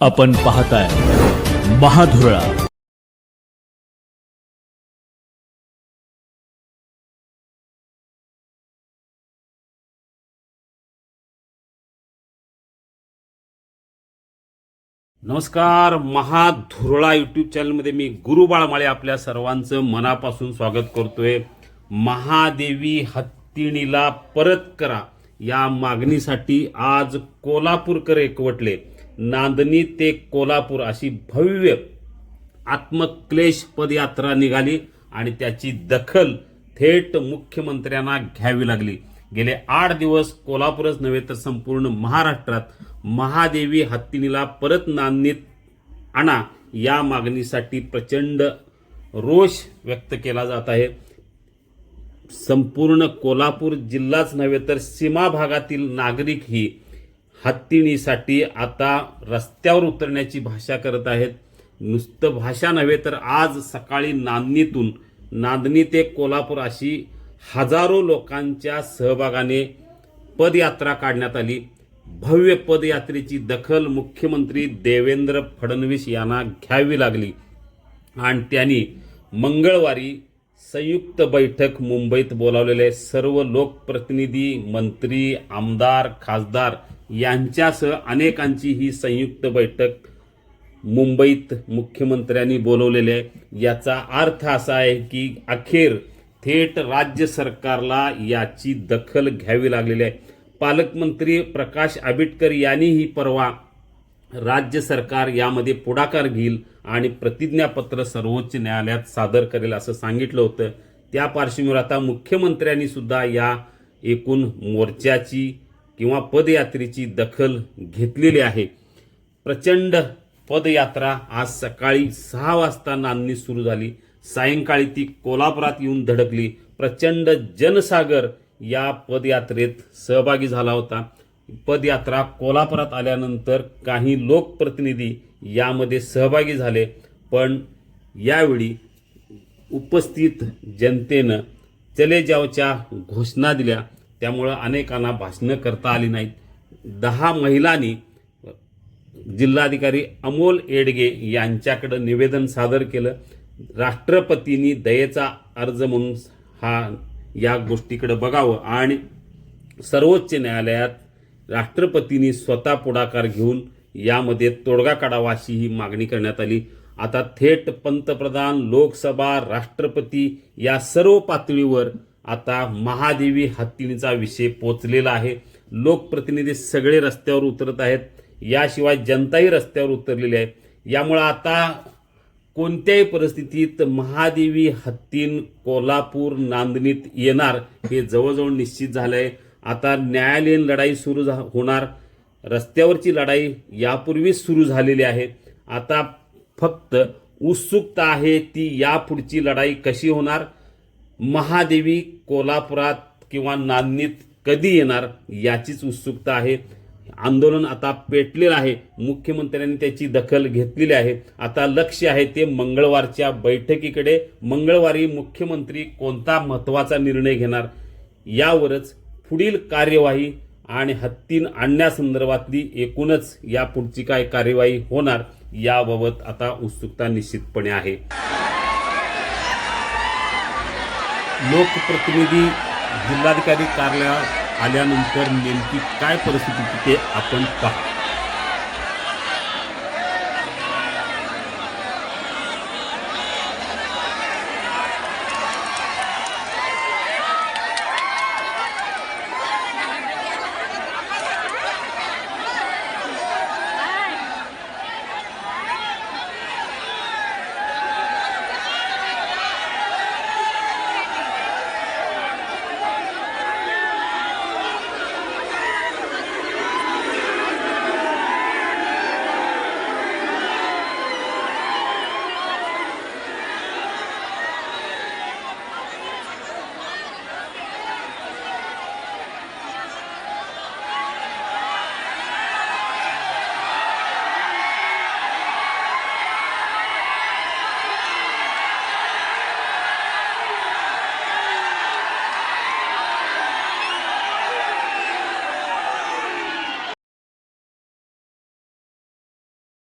आपण पाहताय महाधुरळा. नमस्कार महाधुरळा यूट्यूब चॅनलमध्ये मी गुरु बाळमाळे आपल्या सर्वांचं मनापासून स्वागत करतोय. महादेवी हत्तीणीला परत करा या मागणीसाठी आज कोल्हापूरकर एकवटले. नांदणी ते कोल्हापूर अशी भव्य आत्मक्लेश पदयात्रा निघाली आणि त्याची दखल थेट मुख्यमंत्र्यांना घ्यावी लागली. गेले आठ दिवस कोल्हापूरच नव्हे तर संपूर्ण महाराष्ट्रात महादेवी हत्तीनीला परत नांदणीत आणा या मागणीसाठी प्रचंड रोष व्यक्त केला जात आहे. संपूर्ण कोल्हापूर जिल्हाच नव्हे तर सीमा भागातील नागरिक ही हत्तीणीसाठी आता रस्त्यावर उतरण्याची भाषा करत आहेत. नुसतं भाषा नव्हे तर आज सकाळी नांदणीतून नांदणी ते कोल्हापूर अशी हजारो लोकांच्या सहभागाने पदयात्रा काढण्यात आली. भव्य पदयात्रेची दखल मुख्यमंत्री देवेंद्र फडणवीस यांना घ्यावी लागली आणि त्यांनी मंगळवारी संयुक्त बैठक मुंबईत बोलावलेले सर्व लोकप्रतिनिधी मंत्री आमदार खासदार यांच्यासह अनेकांची ही संयुक्त बैठक मुंबईत मुख्यमंत्र्यांनी बोलवलेली आहे. याचा अर्थ असा आहे की अखेर थेट राज्य सरकारला याची दखल घ्यावी लागलेली आहे. पालकमंत्री प्रकाश आंबेडकर यांनीही परवा राज्य सरकार यामध्ये पुढाकार घेईल आणि प्रतिज्ञापत्र सर्वोच्च न्यायालयात सादर करेल असं सांगितलं होतं. त्या पार्श्वभूमीवर आता मुख्यमंत्र्यांनी सुद्धा या एकूण मोर्चाची किंवा पदयात्रेची दखल घेतलेली आहे. प्रचंड पदयात्रा आज सकाळी सहा वाजता नांदणी सुरू झाली. सायंकाळी ती कोल्हापुरात येऊन धडकली. प्रचंड जनसागर या पदयात्रेत सहभागी झाला होता. पदयात्रा कोल्हापुरात आल्यानंतर काही लोकप्रतिनिधी यामध्ये सहभागी झाले. पण यावेळी उपस्थित जनतेनं चले जावच्या घोषणा दिल्या. त्यामुळं अनेकांना भाषणं करता आली नाहीत. दहा महिलांनी जिल्हाधिकारी अमोल एडगे यांच्याकडं निवेदन सादर केलं. राष्ट्रपतींनी दयेचा अर्ज म्हणून हा या गोष्टीकडं बघावं आणि सर्वोच्च न्यायालयात राष्ट्रपतींनी स्वतः पुढाकार घेऊन यामध्ये तोडगा काढावा अशी ही मागणी करण्यात आली. आता थेट पंतप्रधान लोकसभा राष्ट्रपती या सर्व पातळीवर आता महादेवी हत्तीणीचा विषय पोचलेला आहे. लोकप्रतिनिधी सगळे रस्त्यावर उतरत आहेत. याशिवाय जनताही रस्त्यावर उतरलेली आहे. यामुळं आता कोणत्याही परिस्थितीत महादेवी हत्तीन कोल्हापूर नांदणीत येणार हे जवळजवळ निश्चित झालं आहे आता न्यायालयीन लढाई सुरू झा- होणार. रस्त्यावरची लढाई यापूर्वीच सुरू झालेली आहे. आता फक्त उत्सुकता आहे ती यापुढची लढाई कशी होणार? महादेवी कोल्हापुरात किंवा नांदणीत कधी येणार याचीच उत्सुकता आहे. आंदोलन आता पेटलेलं आहे. मुख्यमंत्र्यांनी त्याची दखल घेतलेली आहे. आता लक्ष आहे ते मंगळवारच्या बैठकीकडे. मंगळवारी मुख्यमंत्री कोणता महत्त्वाचा निर्णय घेणार? यावरच पुढील कार्यवाही आणि हत्तीन आणण्यासंदर्भातली एकूणच या पुढची काय कार्यवाही होणार याबाबत आता उत्सुकता निश्चितपणे आहे. लोकप्रतिनिधी जिल्हाधिकारी कार्यालयात आल्यानंतर नेमकी काय परिस्थिती तिथे आपण पाहू.